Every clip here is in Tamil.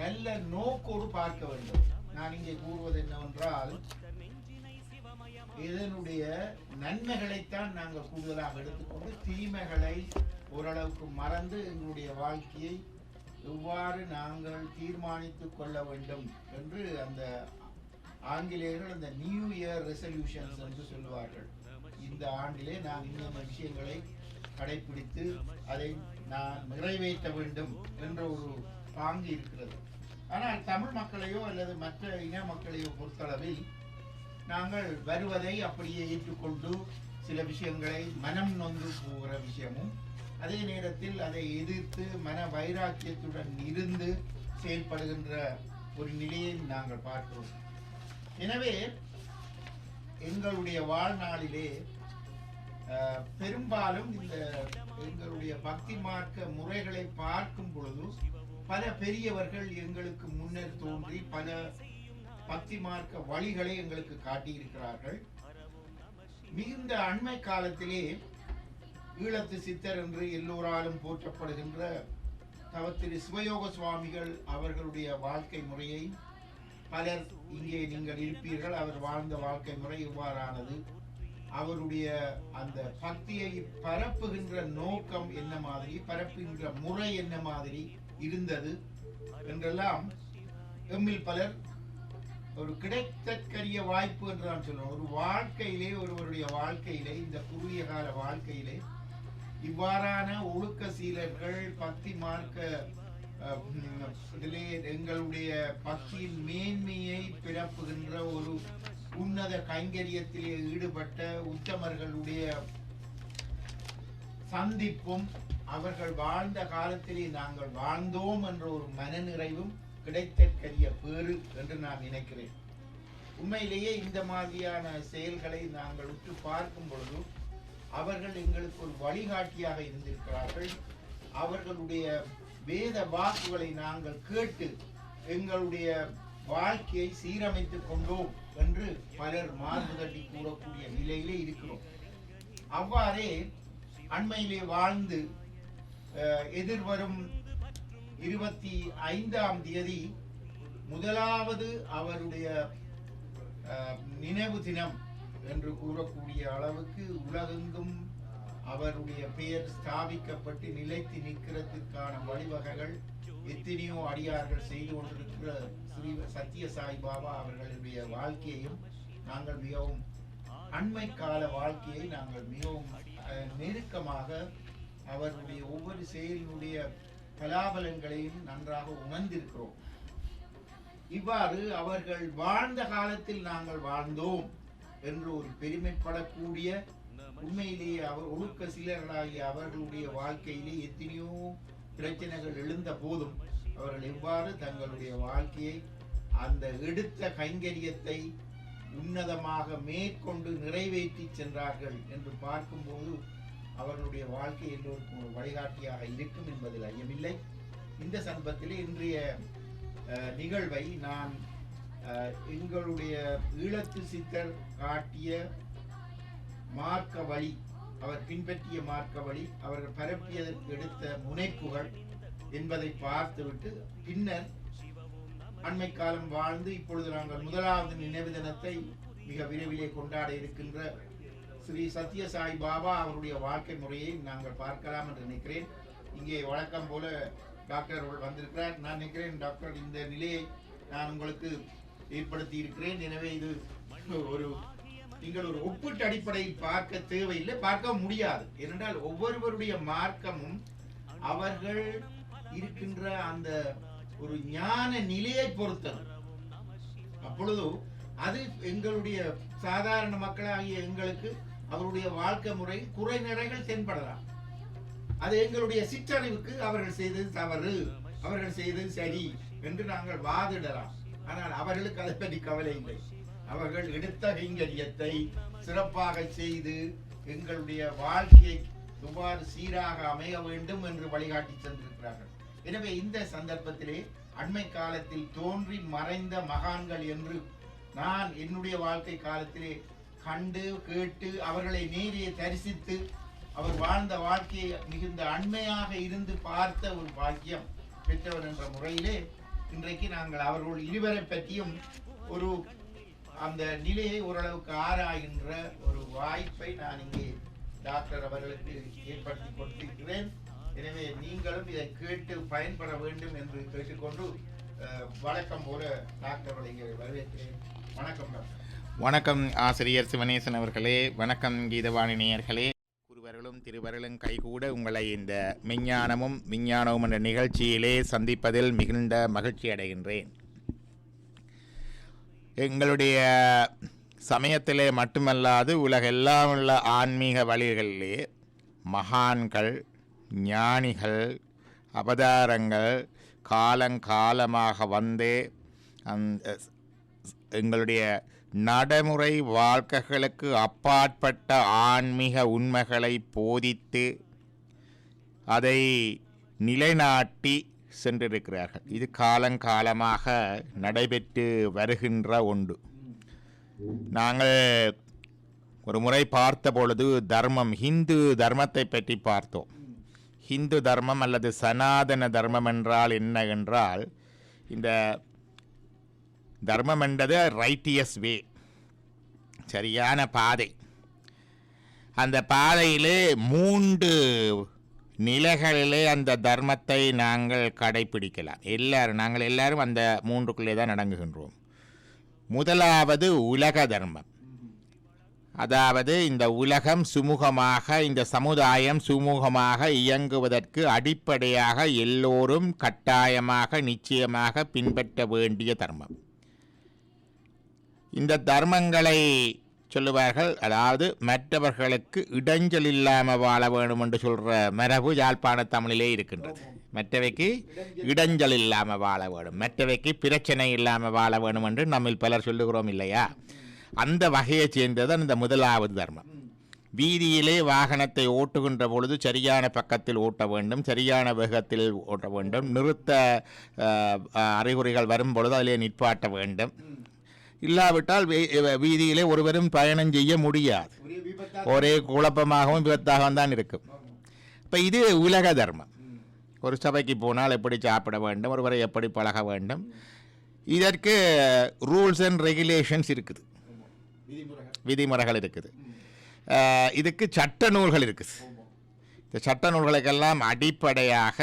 நல்ல நோக்கோடு பார்க்க வேண்டும். நான் இங்கே கூறுவது என்னவென்றால் இதனுடைய நன்மைகளைத்தான் நாங்கள் கூடுதலாக எடுத்துக்கொண்டு தீமைகளை ஓரளவுக்கு மறந்து எங்களுடைய வாழ்க்கையை எவ்வாறு நாங்கள் தீர்மானித்துக் கொள்ள வேண்டும் என்று அந்த ஆங்கிலேயர்கள் அந்த நியூ இயர் ரெசல்யூஷன்ஸ் என்று சொல்லுவார்கள். இந்த ஆண்டிலே நான் இந்த விஷயங்களை கடைபிடித்து அதை நான் நிறைவேற்ற வேண்டும் என்ற ஒரு பாங்கு இருக்கிறது. ஆனால் தமிழ் மக்களையோ அல்லது மற்ற இன மக்களையோ பொறுத்தளவில் நாங்கள் வருவதை அப்படியே ஏற்றுக்கொண்டு சில விஷயங்களை மனம் நொந்து போகிற விஷயமும் அதே நேரத்தில் அதை எதிர்த்து மன வைராக்கியத்துடன் இருந்து செயல்படுகின்ற ஒரு நிலையை நாங்கள் பார்க்கிறோம். எனவே எங்களுடைய வாழ்நாளிலே பெரும்பாலும் இந்த எங்களுடைய பக்தி மார்க்க முறைகளை பார்க்கும் பொழுது பல பெரியவர்கள் எங்களுக்கு முன்னர் தோன்றி பல பக்தி மார்க்க வழிகளை எங்களுக்கு காட்டியிருக்கிறார்கள். மிகுந்த அண்மை காலத்திலே ஈழத்து சித்தர் என்று எல்லோராலும் போற்றப்படுகின்ற தவத்திரு சிவயோக சுவாமிகள் அவர்களுடைய வாழ்க்கை முறையை பலர் இங்கே நீங்கள் இருப்பீர்கள். அவர் வாழ்ந்த வாழ்க்கை முறை இவ்வாறானது. அவருடைய அந்த பக்தியை பரப்புகின்ற நோக்கம் என்ன மாதிரி பரப்புகின்ற முறை என்ன மாதிரி இருந்தது என்றெல்லாம் எம்மில் பலர் ஒரு கிடைத்தற்கரிய வாய்ப்பு என்று நான் சொல்லுவோம் ஒரு வாழ்க்கையிலே ஒருவருடைய வாழ்க்கையிலே இந்த குறுகிய கால வாழ்க்கையிலே இவ்வாறான ஒழுக்க சீலர்கள் பக்தி மார்க்க உம், இதிலே எங்களுடைய பக்தியின் மேன்மையை பிறப்புகின்ற ஒரு உன்னத கைங்கரியத்திலே ஈடுபட்ட உத்தமர்களுடைய சந்திப்பும் அவர்கள் வாழ்ந்த காலத்திலே நாங்கள் வாழ்ந்தோம் என்ற ஒரு மனநிறைவும் கிடைத்தற்கரிய பேறு என்று நான் நினைக்கிறேன். உண்மையிலேயே இந்த மாதிரியான செயல்களை நாங்கள் உற்று பார்க்கும் பொழுது அவர்கள் எங்களுக்கு ஒரு வழிகாட்டியாக இருந்திருக்கிறார்கள். அவர்களுடைய வேத வாக்குகளை நாங்கள் கேட்டு எங்களுடைய வாழ்க்கையை சீரமைத்துக் கொண்டோம் என்று பலர் மார்பு தட்டி கூறக்கூடிய நிலையிலே இருக்கிறோம். அவ்வாறே அண்மையிலே வாழ்ந்து எதிர்வரும் இருபத்தி ஐந்தாம் தேதி முதலாவது அவருடைய நினைவு தினம் என்று கூறக்கூடிய அளவுக்கு உலகெங்கும் அவருடைய பெயர் ஸ்தாபிக்கப்பட்டு நிலைத்து நிற்கிறதுக்கான வழிவகைகள் எத்தனையோ அடியார்கள் செய்து கொண்டிருக்கிற ஸ்ரீ சத்ய சாய் பாபா அவர்களுடைய வாழ்க்கையையும் நாங்கள் மிகவும் அண்மை கால வாழ்க்கையை நாங்கள் மிகவும் நெருக்கமாக அவருடைய ஒவ்வொரு செயலினுடைய பலாபலங்களையும் நன்றாக உணர்ந்திருக்கிறோம். இவ்வாறு அவர்கள் வாழ்ந்த காலத்தில் நாங்கள் வாழ்ந்தோம் என்று ஒரு பெருமைப்படக்கூடிய உண்மையிலேயே அவர் ஒழுக்க சிலர்களாகிய அவர்களுடைய வாழ்க்கையிலே எத்தனையோ பிரச்சனைகள் எழுந்த போதும் அவர்கள் எவ்வாறு தங்களுடைய வாழ்க்கையை அந்த எடுத்த கைங்கரியத்தை உன்னதமாக மேற்கொண்டு நிறைவேற்றி சென்றார்கள் என்று பார்க்கும்போது அவர்களுடைய வாழ்க்கை எல்லோருக்கும் ஒரு வழிகாட்டியாக இருக்கும் என்பதில் ஐயமில்லை. இந்த சந்தர்ப்பத்தில் இன்றைய நிகழ்வை நான் எங்களுடைய ஈழத்து சித்தர் காட்டிய மார்க்க வழி அவர் பின்பற்றிய மார்க்க வழி அவர்கள் பரப்பியதற்கு எடுத்த முனைப்புகள் என்பதை பார்த்துவிட்டு பின்னர் அண்மை காலம் வாழ்ந்து இப்பொழுது நாங்கள் முதலாவது நினைவு தினத்தை மிக விரைவிலே கொண்டாட இருக்கின்ற ஸ்ரீ சத்ய சாய் பாபா அவருடைய வாழ்க்கை முறையை நாங்கள் பார்க்கலாம் என்று நினைக்கிறேன். இங்கே வழக்கம் போல டாக்டர் அவர்கள் வந்திருக்கிறார். நான் நினைக்கிறேன் டாக்டர் இந்த நிலையை நான் உங்களுக்கு ஏற்படுத்தி இருக்கிறேன். எனவே இது ஒரு நீங்கள் ஒரு ஒப்பீட்டு அடிப்படையில் பார்க்க தேவையில்லை பார்க்க முடியாது. ஏனென்றால் ஒவ்வொருவருடைய மார்க்கமும் அவர்கள் இருக்கின்ற அந்த ஒரு ஞான நிலையை பொறுத்தது. அப்பொழுது அது எங்களுடைய சாதாரண மக்களாகிய எங்களுக்கு அவருடைய வாழ்க்கை முறை குறை நிறைகள் தென்படலாம். அது எங்களுடைய சிற்றறிவுக்கு அவர்கள் செய்தது தவறு அவர்கள் செய்தது சரி என்று நாங்கள் வாதிடலாம். ஆனால் அவர்களுக்கு அதை பற்றி கவலை இல்லை. அவர்கள் எடுத்த கைங்கரியத்தை சிறப்பாக செய்து எங்களுடைய வாழ்க்கையை எவ்வாறு சீராக அமைய வேண்டும் என்று வழிகாட்டி சென்றிருக்கிறார்கள். எனவே இந்த சந்தர்ப்பத்திலே அண்மை காலத்தில் தோன்றி மறைந்த மகான்கள் என்று நான் என்னுடைய வாழ்க்கை காலத்திலே கண்டு கேட்டு அவர்களை நேரிலே தரிசித்து அவர் வாழ்ந்த வாழ்க்கையை மிகுந்த அண்மையாக இருந்து பார்த்த ஒரு பாக்கியம் பெற்றவர் என்ற முறையிலே இன்றைக்கு நாங்கள் அவர்கள் இருவரை பற்றியும் ஒரு அந்த நிலையை ஓரளவுக்கு ஆராய்கின்ற ஒரு வாய்ப்பை நான் இங்கே டாக்டர் அவர்களுக்கு ஏற்படுத்தி கொடுத்திருக்கிறேன். எனவே நீங்களும் இதை கேட்டு பயன்பட வேண்டும் என்று கேட்டுக்கொண்டு வழக்கம் போல டாக்டர் இங்கே வரவேற்கிறேன். வணக்கம் டாக்டர். வணக்கம் ஆசிரியர் சிவனேசன் அவர்களே வணக்கம் கீதவாணி நேயர்களே குருவர்களும் திருவர்களும் கைகூட உங்களை இந்த மெஞ்ஞானமும் விஞ்ஞானமும் என்ற நிகழ்ச்சியிலே சந்திப்பதில் மிகுந்த மகிழ்ச்சி அடைகின்றேன். எங்களுடைய சமயத்திலே மட்டுமல்லாது உலகெல்லாம் உள்ள ஆன்மீக வழிகளிலே மகான்கள் ஞானிகள் அவதாரங்கள் காலங்காலமாக வந்தே அந்த எங்களுடைய நடைமுறை வாழ்க்கைகளுக்கு அப்பாற்பட்ட ஆன்மீக உண்மைகளை போதித்து அதை நிலைநாட்டி சென்றிருக்கிறார்கள். இது காலங்காலமாக நடைபெற்று வருகின்ற ஒன்று. நாங்கள் ஒரு முறை பார்த்த பொழுது தர்மம் ஹிந்து தர்மத்தை பற்றி பார்த்தோம். ஹிந்து தர்மம் அல்லது சனாதன தர்மம் என்றால் என்ன என்றால் இந்த தர்மம் என்றது ரைட்டியஸ் வே சரியான பாதை. அந்த பாதையிலே மூன்று நிலைகளிலே அந்த தர்மத்தை நாங்கள் கடைபிடிக்கலாம் எல்லாரும் நாங்கள் எல்லாரும் அந்த மூன்றுக்குள்ளே தான் நடங்குகின்றோம். முதலாவது உலக தர்மம். அதாவது இந்த உலகம் சுமூகமாக இந்த சமுதாயம் சுமூகமாக இயங்குவதற்கு அடிப்படையாக எல்லோரும் கட்டாயமாக நிச்சயமாக பின்பற்ற வேண்டிய தர்மம். இந்த தர்மங்களை சொல்லுவார்கள் அதாவது மற்றவர்களுக்கு இடைஞ்சல் இல்லாமல் வாழ வேண்டும் என்று சொல்கிற மரபு யாழ்ப்பாண தமிழிலே இருக்கின்றது. மற்றவைக்கு இடைஞ்சல் இல்லாமல் வாழ வேண்டும் மற்றவைக்கு பிரச்சனை இல்லாமல் வாழ வேண்டும் என்று நம்மில் பலர் சொல்லுகிறோம் இல்லையா? அந்த வகையைச் சேர்ந்தது இந்த முதலாவது தர்மம். வீதியிலே வாகனத்தை ஓட்டுகின்ற பொழுது சரியான பக்கத்தில் ஓட்ட வேண்டும் சரியான வேகத்தில் ஓட்ட வேண்டும் நிறுத்த அறிகுறிகள் வரும் பொழுது அதிலே நிற்பாட்ட வேண்டும். இல்லாவிட்டால் வீ- வீதியிலே ஒருவரும் பயணம் செய்ய முடியாது. ஒரே குழப்பமாகவும் விபத்தாகவும் தான் இருக்கும். இப்போ இது உலக தர்மம். ஒரு சபைக்கு போனால் எப்படி சாப்பிட வேண்டும் ஒருவரை எப்படி பழக வேண்டும். இதற்கு ரூல்ஸ் அண்ட் ரெகுலேஷன்ஸ் இருக்குது. விதிமுறைகள். இருக்குது. இதுக்கு சட்ட நூல்கள் இருக்குது. இந்த சட்ட நூல்களுக்கெல்லாம் அடிப்படையாக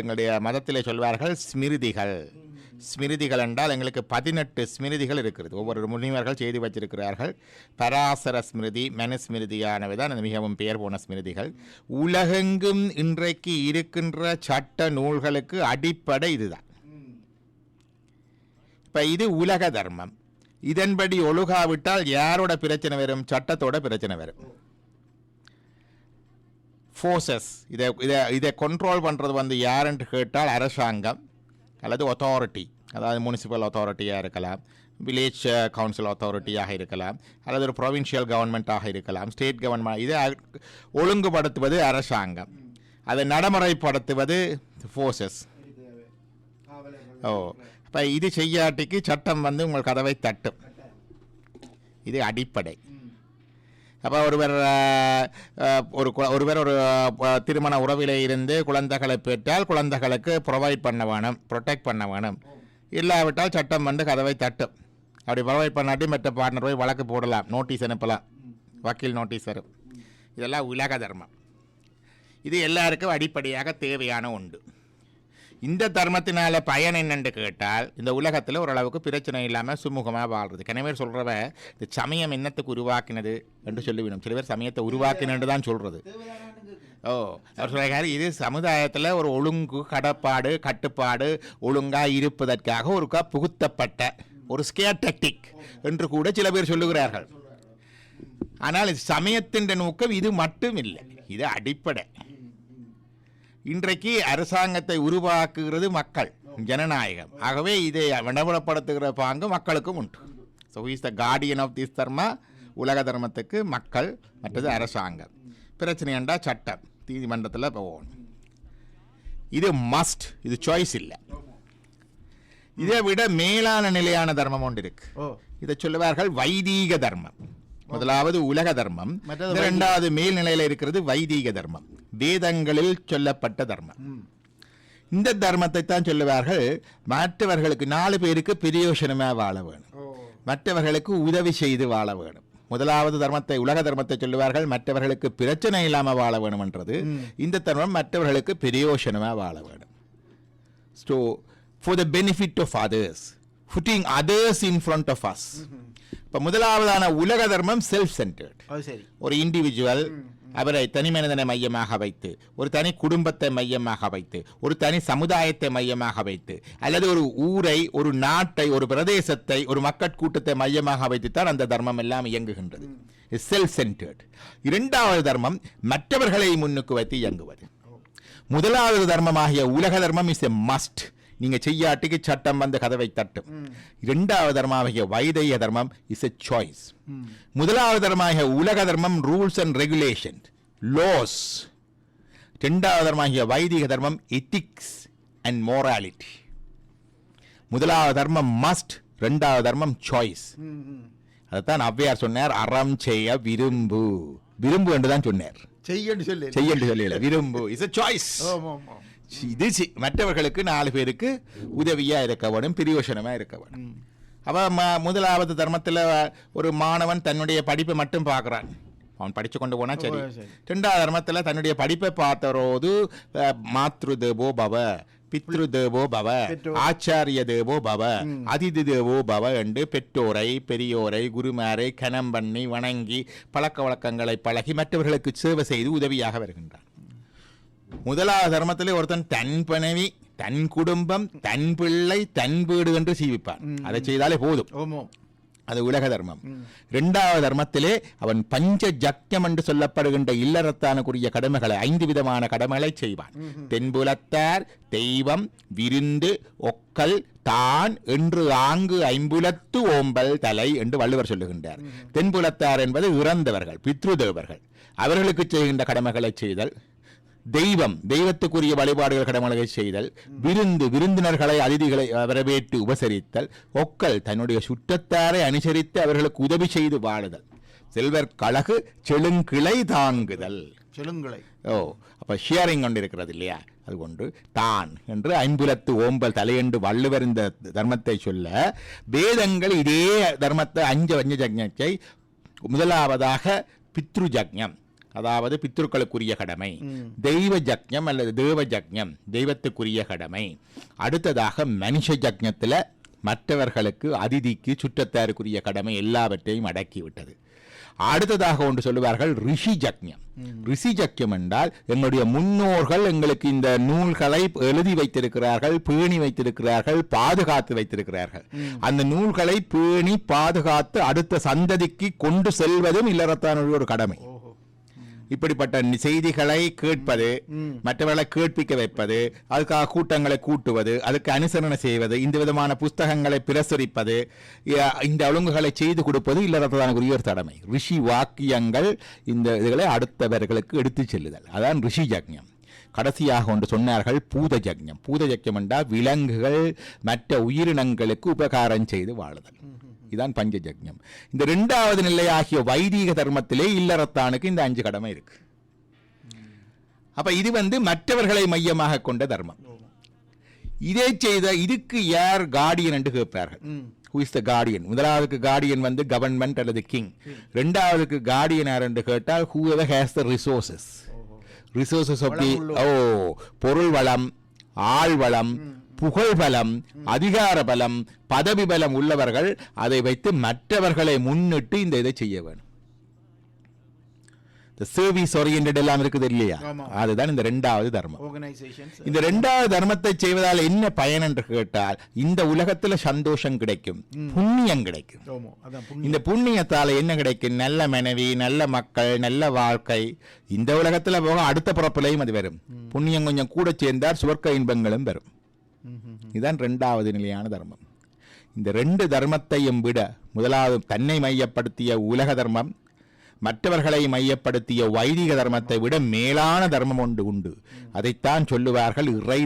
எங்களுடைய மதத்திலே சொல்வார்கள் ஸ்மிருதிகள். ஸ்மிருதிகள் என்றால் எங்களுக்கு பதினெட்டு ஸ்மிருதிகள் இருக்கிறது ஒவ்வொரு முனிவர்கள் செய்து வச்சிருக்கிறார்கள். பராசர ஸ்மிருதி மனுஸ்மிருதியானவை தான் மிகவும் பெயர் போன ஸ்மிருதிகள். உலகெங்கும் இன்றைக்கு இருக்கின்ற சட்ட நூல்களுக்கு அடிப்படை இதுதான். இப்போ இது உலக தர்மம். இதன்படி ஒழுகாவிட்டால் யாரோட பிரச்சனை வரும்? சட்டத்தோட பிரச்சனை வரும். ஃபோர்ஸஸ் இதை இதை இதை கண்ட்ரோல் பண்ணுறது வந்து யாருன்னு கேட்டால் அரசாங்கம் அல்லது அத்தாரிட்டி அதாவது முனிசிபல் அத்தாரிட்டியாக இருக்கலாம் வில்லேஜ் கவுன்சில் அத்தாரிட்டியாக இருக்கலாம் அல்லது ஒரு ப்ரொவின்ஷியல் கவர்மெண்ட்டாக இருக்கலாம் ஸ்டேட் கவர்மெண்ட் இதை ஒழுங்குபடுத்துவது அரசாங்கம். அதை நடைமுறைப்படுத்துவது ஃபோர்ஸஸ் ஓ. இப்போ இது செய்யாட்டிக்கு சட்டம் வந்து உங்கள் கதவை தட்டும். இது அடிப்படை. அப்போ ஒருவர் ஒரு ஒருவர் ஒரு திருமண உறவில் இருந்து குழந்தைகளை பெற்றால் குழந்தைகளுக்கு ப்ரொவைட் பண்ண வேணும் ப்ரொடெக்ட் பண்ண வேணும். இல்லாவிட்டால் சட்டம் வந்து கதவை தட்டும். அப்படி ப்ரொவைட் பண்ணாட்டி மற்ற பார்ட்னர் போய் வழக்கு போடலாம் நோட்டீஸ் அனுப்பலாம். வக்கீல் நோட்டீஸ் வரும். இதெல்லாம் உலக தர்மம். இது எல்லாருக்கும் அடிப்படையாக தேவையான ஒன்று. இந்த தர்மத்தினால பயன் என்னென்று கேட்டால் இந்த உலகத்தில் ஓரளவுக்கு பிரச்சனை இல்லாமல் சுமூகமாக வாழ்றது. கனவே சொல்கிறவ இந்த சமயம் என்னத்துக்கு உருவாக்கினது என்று சொல்லிவிடும் சில பேர் சமயத்தை உருவாக்கினு தான் சொல்கிறது ஓ அவர் சொல்கிறாரு இது சமுதாயத்தில் ஒரு ஒழுங்கு கடப்பாடு கட்டுப்பாடு ஒழுங்காக இருப்பதற்காக ஒருக்கா புகுத்தப்பட்ட ஒரு ஸ்கேர் டெக்டிக் என்று கூட சில பேர் சொல்லுகிறார்கள். ஆனால் சமயத்தின் நோக்கம் இது மட்டும் இல்லை. இது அடிப்படை. இன்றைக்கு அரசாங்கத்தை உருவாக்குகிறது மக்கள் ஜனநாயகம். ஆகவே இதை விளம்பரப்படுத்துகிற பாங்கு மக்களுக்கும் உண்டு. So is the guardian of this dharma உலக தர்மத்துக்கு மக்கள் மற்றது அரசாங்கம். பிரச்சனை என்றா சட்டம் நீதிமன்றத்தில் போகணும். இது மஸ்ட் இது சாய்ஸ் இல்லை. இதை விட மேலான நிலையான தர்மம் ஒன்று இருக்கு. ஓ. இதை சொல்லுவார்கள் வைதீக தர்மம். முதலாவது உலக தர்மம். இரண்டாவது மேல்நிலையில் இருக்கிறது வைதீக தர்மம். வேதங்களில் சொல்லப்பட்ட தர்மம். இந்த தர்மத்தை தான் சொல்லுவார்கள் மற்றவர்களுக்கு நாலு பேருக்கு பிரயோசனமாக வாழ வேணும். மற்றவர்களுக்கு உதவி செய்து வாழ வேணும். முதலாவது தர்மத்தை உலக தர்மத்தை சொல்லுவார்கள் மற்றவர்களுக்கு பிரச்சனை இல்லாமல் வாழ வேணும்ன்றது. இந்த தர்மம் மற்றவர்களுக்கு பிரயோசனமாக வாழ வேணும். So for the benefit of others putting others in front of us இப்போ முதலாவதான உலக தர்மம் செல்ஃப் சென்டர்ட் ஒரு இண்டிவிஜுவல் அவரை தனி மனிதனை மையமாக வைத்து ஒரு தனி குடும்பத்தை மையமாக வைத்து ஒரு தனி சமுதாயத்தை மையமாக வைத்து அல்லது ஒரு ஊரை ஒரு நாட்டை ஒரு பிரதேசத்தை ஒரு மக்கட் கூட்டத்தை மையமாக வைத்துத்தான் அந்த தர்மம் எல்லாம் இயங்குகின்றது. செல்ஃப் சென்டர்ட் இரண்டாவது தர்மம் மற்றவர்களை முன்னுக்கு வைத்து இயங்குவது. முதலாவது தர்மமாகிய உலக தர்மம் இஸ் எ மஸ்ட் நீங்க செய்யாட்டிக்கு சட்டம் வந்து கதவை தட்டும். இரண்டாவது தர்மமாகிய வைதய தர்மம் இஸ் எ சாய்ஸ் முதலாவது தர்மமாகிய உலக தர்மம் ரூல்ஸ் அண்ட் ரெகுலேஷன் லாஸ் இரண்டாவது தர்மமாகிய வைதிக தர்மம் எத்திக்ஸ் அண்ட் மோராலிட்டி முதலாவது தர்மம் மஸ்ட் இரண்டாவது தர்மம் சாய்ஸ். அதைத்தான் ஔவையார் சொன்னார் அறம் செய்ய விரும்பு. விரும்பு என்று தான் சொன்னார். செய்யன்னு சொல்லு செய்யண்டு சொல்லல விரும்பு. இஸ் a சாய்ஸ் இது மற்றவர்களுக்கு நாலு பேருக்கு உதவியா இருக்க வேணும் பிரயோசனமா இருக்க வேணும். அவ ம- முதலாவது தர்மத்துல ஒரு மாணவன் தன்னுடைய படிப்பை மட்டும் பார்க்கறான் அவன் படிச்சு கொண்டு போனா சரி. ரெண்டாவது தர்மத்துல தன்னுடைய படிப்பை பார்த்தரோது அஹ், மாத்ரு தேவோ பவ பித்ரு தேவோ பவ. ஆச்சாரிய தேவோ பவ அதிதி தேவோ பவ என்று பெற்றோரை பெரியோரை குருமாரை கனம் பண்ணி வணங்கி பழக்க வழக்கங்களை பழகி மற்றவர்களுக்கு சேவை செய்து உதவியாக வருகின்றான் முதலாவது தர்மத்திலே ஒருத்தன் தன் பணவி தன் குடும்பம் தன் பிள்ளை தன் வீடு என்று சீவிப்பான். அதை செய்தாலே போதும். அது உலக தர்மம். இரண்டாவது தர்மத்திலே அவன் பஞ்ச ஜக்கியம் என்று சொல்லப்படுகின்ற இல்லறத்தானுக்குரிய கடமைகளை ஐந்து விதமான கடமைகளை செய்வான். தென்புலத்தார் தெய்வம் விருந்து ஒக்கல் தான் என்று ஆங்கு ஐம்புலத்து ஓம்பல் தலை என்று வள்ளுவர் சொல்லுகின்றார். தென்புலத்தார் என்பது இறந்தவர்கள் பித்ருதேவர்கள். அவர்களுக்கு செய்கின்ற கடமைகளை செய்தல் தெய்வம் தெய்வத்துக்குரிய வழிபாடுகள் கடமைகளை செய்தல் விருந்து விருந்தினர்களை அதிதிகளை வரவேற்று உபசரித்தல் ஒக்கல் தன்னுடைய சுற்றத்தாரை அனுசரித்து அவர்களுக்கு உதவி செய்து வாழுதல். செல்வர் கழகு செழுங்கிளை தாங்குதல். செலுங்களை ஓ அப்ப ஷியரிங் கொண்டு இருக்கிறது இல்லையா? அது கொண்டு தான் என்று ஐம்புலத்து ஓம்பல் தலையென்று வள்ளுவர் இந்த தர்மத்தை சொல்ல வேதங்கள் இதே தர்மத்தை அஞ்சு வஞ்ச ஜக்ஞத்தை முதலாவதாக பித்ரு ஜக்ஞம் அதாவது பித்ருக்களுக்குரிய கடமை. தெய்வ ஜக்ஞம் அல்லது தேவ ஜக்ஞம் தெய்வத்துக்குரிய கடமை. அடுத்ததாக மனுஷ ஜக்ஞத்துல மற்றவர்களுக்கு அதிதிக்கு சுற்றத்தாருக்குரிய கடமை எல்லாவற்றையும் அடக்கி விட்டது அடுத்ததாக ஒன்று சொல்லுவார்கள் ரிஷி ஜக்ஞம் ரிஷி ஜக்யம் என்றால் எங்களுடைய முன்னோர்கள் எங்களுக்கு இந்த நூல்களை எழுதி வைத்திருக்கிறார்கள் பேணி வைத்திருக்கிறார்கள் பாதுகாத்து வைத்திருக்கிறார்கள். அந்த நூல்களை பேணி பாதுகாத்து அடுத்த சந்ததிக்கு கொண்டு செல்வதும் இல்லறத்தானுடைய ஒரு கடமை. இப்படிப்பட்ட செய்திகளை கேட்பது மற்றவர்களை கேட்பிக்க வைப்பது அதுக்காக கூட்டங்களை கூட்டுவது அதுக்கு அனுசரணை செய்வது இந்த விதமான புஸ்தகங்களை பிரசுரிப்பது இந்த ஒழுங்குகளை செய்து கொடுப்பது இல்லறத்தானுக்குரிய ஒரு கடமை ரிஷி வாக்கியங்கள் இந்த இதுகளை அடுத்தவர்களுக்கு எடுத்துச் செல்லுதல். அதான் ரிஷி ஜக்ஞம் கடைசியாக ஒன்று சொன்னார்கள் பூத ஜக்ஞம் பூத ஜக்ஞம் என்றால் விலங்குகள் மற்ற உயிரினங்களுக்கு உபகாரம் செய்து வாழுதல். இதான் பஞ்ச ஜக்ஞம் இந்த இரண்டாவது நிலையாகிய வைதீக தர்மத்திலே இல்லறத்தானுக்கு இந்த அஞ்சு கடமை இருக்கு. அப்ப இது வந்து மற்றவர்களை மையமாக கொண்ட தர்மம். இதை செய்த இதுக்கு யார் கார்டியன் என்று கேட்பார்கள். ஹூ இஸ் த கார்டியன் முதலாவதுக்கு கார்டியன் வந்து கவர்மெண்ட் அல்லது கிங் ரெண்டாவதுக்கு கார்டியன் யார் என்று கேட்டால் who ever has the resources resources of the ஓ பொருள் வளம் ஆள் வளம் புகழ் பலம் அதிகார பலம் பதவி பலம் உள்ளவர்கள் அதை வைத்து மற்றவர்களை முன்னிட்டு இந்த இதை செய்ய வேணும். இந்த சர்வீஸ் ஓரியன்ட் எல்லாம் இருக்குது இல்லையா. அதுதான் இந்த ரெண்டாவது தர்மம். இந்த ரெண்டாவது தர்மத்தை செய்வதால் என்ன பயன் என்று கேட்டால் இந்த உலகத்துல சந்தோஷம் கிடைக்கும் புண்ணியம் கிடைக்கும். இந்த புண்ணியத்தால என்ன கிடைக்கும்? நல்ல மனைவி நல்ல மக்கள் நல்ல வாழ்க்கை. இந்த உலகத்துல போக அடுத்த பிறப்பிலையும் அது வரும். புண்ணியம் கொஞ்சம் கூட சேர்ந்தால் சுவர்க்க இன்பங்களும் வரும். இதுதான் ரெண்டாவது நிலையான தர்மம். இந்த ரெண்டு தர்மத்தையும் விட முதலாவது தன்னை மையப்படுத்திய உலக தர்மம் மற்றவர்களை மையப்படுத்திய வைதிக தர்மத்தை விட மேலான தர்மம் ஒன்று உண்டு. அதைத்தான் சொல்லுவார்கள் இறை